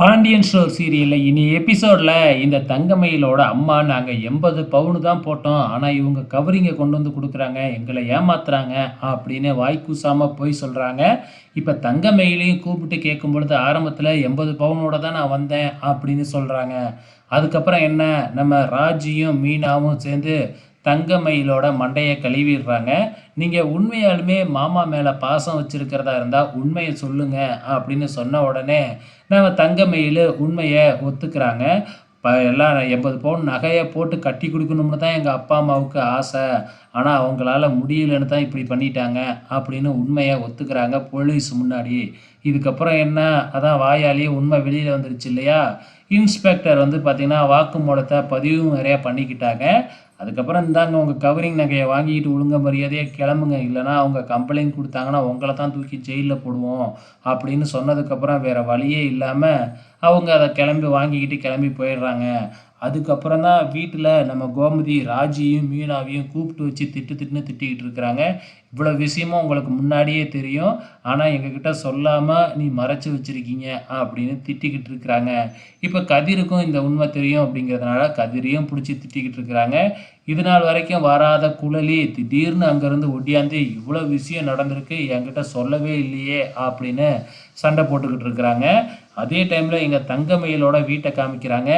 Pandian store சீரியலில் இனி எபிசோடில் இந்த தங்கமயிலோட அம்மா நாங்கள் எண்பது பவுனு தான் போட்டோம். ஆனால் இவங்க கவரிங்கை கொண்டு வந்து கொடுக்குறாங்க. எங்களை ஏமாத்துறாங்க அப்படின்னு வாய்க்கூசாமல் போய் சொல்கிறாங்க இப்போ தங்கமயிலையும் கூப்பிட்டு கேட்கும் பொழுது ஆரம்பத்தில் எண்பது பவுனோட தான் நான் வந்தேன் அப்படின்னு சொல்கிறாங்க அதுக்கப்புறம் என்ன? நம்ம ராஜியும் மீனாவும் சேர்ந்து தங்கமயிலோட மண்டையை கழுவிடுறாங்க. நீங்கள் உண்மையாலுமே மாமா மேலே பாசம் வச்சுருக்கிறதா இருந்தால் உண்மையை சொல்லுங்க அப்படின்னு சொன்ன உடனே நம்ம தங்கமயில் உண்மையை ஒத்துக்கிறாங்க. இப்போ எல்லாம் எண்பது பவுன் நகையை போட்டு கட்டி கொடுக்கணும்னு தான் எங்கள் அப்பா அம்மாவுக்கு ஆசை. ஆனால் அவங்களால முடியலன்னு தான் இப்படி பண்ணிட்டாங்க அப்படின்னு உண்மையை ஒத்துக்கிறாங்க போலீஸ் முன்னாடி. இதுக்கப்புறம் என்ன? அதான் வாயாலேயே உண்மை வெளியில் வந்துருச்சு இல்லையா? இன்ஸ்பெக்டர் வந்து பார்த்திங்கன்னா வாக்குமூலத்தை பதிவும் நிறையா பண்ணிக்கிட்டாங்க. அதுக்கப்புறம் இந்தாங்க உங்கள் கவரிங் நகையை வாங்கிக்கிட்டு ஒழுங்க மரியாதையாக கிளம்புங்க. இல்லைனா அவங்க கம்ப்ளைண்ட் கொடுத்தாங்கன்னா உங்களை தான் தூக்கி ஜெயிலில் போடுவோம் அப்படின்னு சொன்னதுக்கப்புறம் வேறு வழியே இல்லாமல் அவங்க அதை கிளம்பி வாங்கிக்கிட்டு கிளம்பி போயிடுறாங்க. அதுக்கப்புறம் தான் வீட்டில் நம்ம கோமதி ராஜியும் மீனாவையும் கூப்பிட்டு வச்சு திட்டு திட்டுன்னு திட்டிக்கிட்டு இருக்கிறாங்க. இவ்வளோ விஷயமும் உங்களுக்கு முன்னாடியே தெரியும். ஆனால் எங்ககிட்ட சொல்லாமல் நீ மறைச்சி வச்சுருக்கீங்க அப்படின்னு திட்டிக்கிட்டு இருக்கிறாங்க. இப்போ கதிருக்கும் இந்த உண்மை தெரியும் அப்படிங்கிறதுனால கதிரையும் பிடிச்சி திட்டிக்கிட்டு இருக்கிறாங்க. இது நாள் வரைக்கும் வராத குழலி திடீர்னு அங்கேருந்து ஒடியாந்து இவ்வளோ விஷயம் நடந்திருக்கு என்கிட்ட சொல்லவே இல்லையே அப்படின்னு சண்டை போட்டுக்கிட்டு இருக்கிறாங்க. அதே டைமில் எங்கள் தங்கமயிலோட வீட்டை காமிக்கிறாங்க.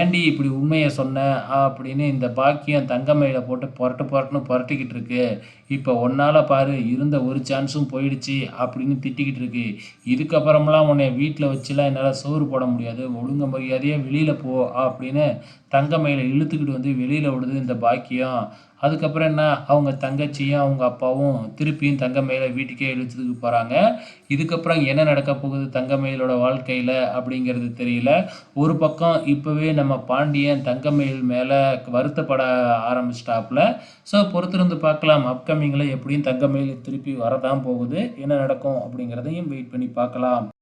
ஏண்டி இப்படி உண்மையை சொன்ன அப்படின்னு இந்த பாக்கியம் தங்கமயிலை போட்டு புரட்டு புரட்டுன்னு புரட்டிக்கிட்டு இருக்கு. இப்போ ஒன்றால் பாரு இருந்த ஒரு சான்ஸும் போயிடுச்சு அப்படின்னு திட்டிக்கிட்டு இருக்கு. இதுக்கப்புறமெல்லாம் உன்னை வீட்டில் வச்சுலாம் என்னால் சோறு போட முடியாது. ஒழுங்க மரியாதையாக வெளியில் போ அப்படின்னு தங்கமையில இழுத்துக்கிட்டு வந்து வெளியில் விடுது இந்த பாக்கியம். அதுக்கப்புறம் என்ன? அவங்க தங்கச்சியும் அவங்க அப்பாவும் திருப்பியும் தங்கமயிலை வீட்டுக்கே இழுத்துக்கு போகிறாங்க இதுக்கப்புறம் என்ன நடக்க போகுது தங்கமயிலோட வாழ்க்கையில் அப்படிங்கிறது தெரியல. ஒரு பக்கம் இப்போவே நம்ம பாண்டியன் தங்கமயில் மேலே வருத்தப்பட ஆரம்பிச்சிட்டாப்புல. ஸோ பொறுத்திருந்து பார்க்கலாம் அப்கமிங்கில் எப்படியும் தங்கமயில் திருப்பி வரதான் போகுது. என்ன நடக்கும் அப்படிங்கிறதையும் வெயிட் பண்ணி பார்க்கலாம்.